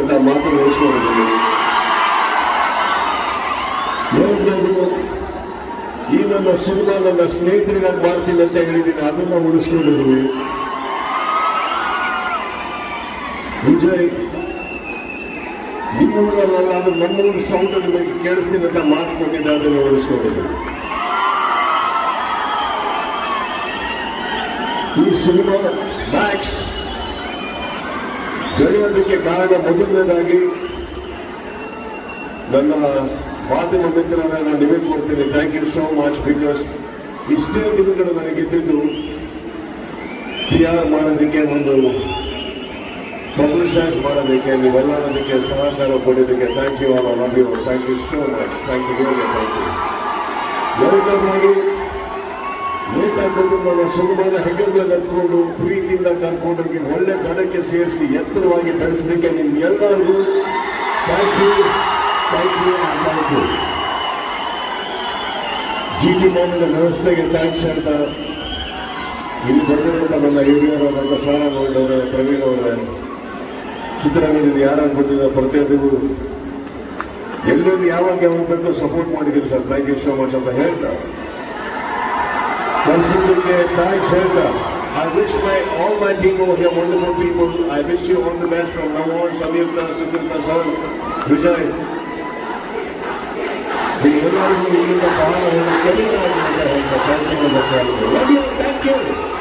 ಅಂತ ಮಾತು ಉಳಿಸ್ಕೊಂಡಿದ್ದೀನಿ ಎರಡನೇದು ಈ ನನ್ನ ನನ್ನ ಸ್ನೇಹಿತರಿಗಾಗಿ ಮಾಡ್ತೀನಿ ಅಂತ ಹೇಳಿದ್ದೀನಿ, ಅದನ್ನ ಉಳಿಸ್ಕೊಂಡಿದ್ದೀನಿ ವಿಜಯ್ ನಿಮ್ಮೂರಲ್ಲ ಅದು ನಮ್ಮೂರು ಸೌಂಡ್ ನಿಮಗೆ ಕೇಳಿಸ್ತೀನಿ ಅಂತ ಮಾತು ಕೊಟ್ಟಿದ್ದೆ, ಅದನ್ನು ಉಳಿಸ್ಕೊಂಡಿದ್ದೀನಿ. ಈ ಸಿನಿಮಾ ಮ್ಯಾಕ್ಸ್ ಬೆಳೆಯೋದಕ್ಕೆ ಕಾರಣ ಮೊದಲನೇದಾಗಿ ನನ್ನ ಮಾಧ್ಯಮ ಮಿತ್ರರನ್ನ ನಾನು ನಿಮಗೆ ಕೊಡ್ತೀನಿ. Thank you so much because ಇಷ್ಟೇ ದಿನಗಳು ನನಗಿದ್ದಿದ್ದು ಟಿ ಆರ್ ಮಾಡೋದಕ್ಕೆ ಒಂದು ಪಬ್ಲಿಸೈಸ್ ಮಾಡೋದಕ್ಕೆ ನೀವೆಲ್ಲ ಅದಕ್ಕೆ ಸಹಕಾರ ಕೊಡೋದಕ್ಕೆ thank you all love you thank you so much thank you thank you ಎರಡನೇದಾಗಿ ಆಗ್ಬೋದು ನನ್ನ ಸಿನಿಮಾದ ಹೆಗಲ ಮೇಲೆ ಹತ್ಕೊಂಡು ಪ್ರೀತಿಯಿಂದ ಕರ್ಕೊಂಡೋಗಿ ಒಳ್ಳೆ ದಡಕ್ಕೆ ಸೇರಿಸಿ ಎತ್ತರವಾಗಿ ಬೆಳೆಸೋದಕ್ಕೆ ನಿಮ್ಗೆಲ್ಲರಿಗೂ thank you thank you thank you G T Mohana ವ್ಯವಸ್ಥೆಗೆ ಥ್ಯಾಂಕ್ಸ್ ಅಂತ ಇಲ್ಲಿ ಬಂದಿರುವಂಥ ನನ್ನ ಹಿರಿಯರಾದಂಥ ನನ್ನ ಸಾರಾ ನೋಡೋರೆ ಪ್ರವೀಣ್ ಅವರೇ, ಚಿತ್ರರಂಗದಿಂದ ಯಾರು ಬಂದಿದ್ದಾರೆ ಪ್ರತಿಯೊಂದಿಗೂ ಎಲ್ಲರೂ ಯಾವಾಗ ಯಾವಾಗ ಸಪೋರ್ಟ್ ಮಾಡಿದ್ದೀರಿ sir. Thank you so much ಅಂತ ಹೇಳ್ತಾ Constantly thanks, Hilda. I wish my all my team over here, wonderful people. I wish you all the best from now on. Samyukta, Sukhinta, Son, Vijay. The Honorable Union of Honor, Kevin, thank you. Thank you.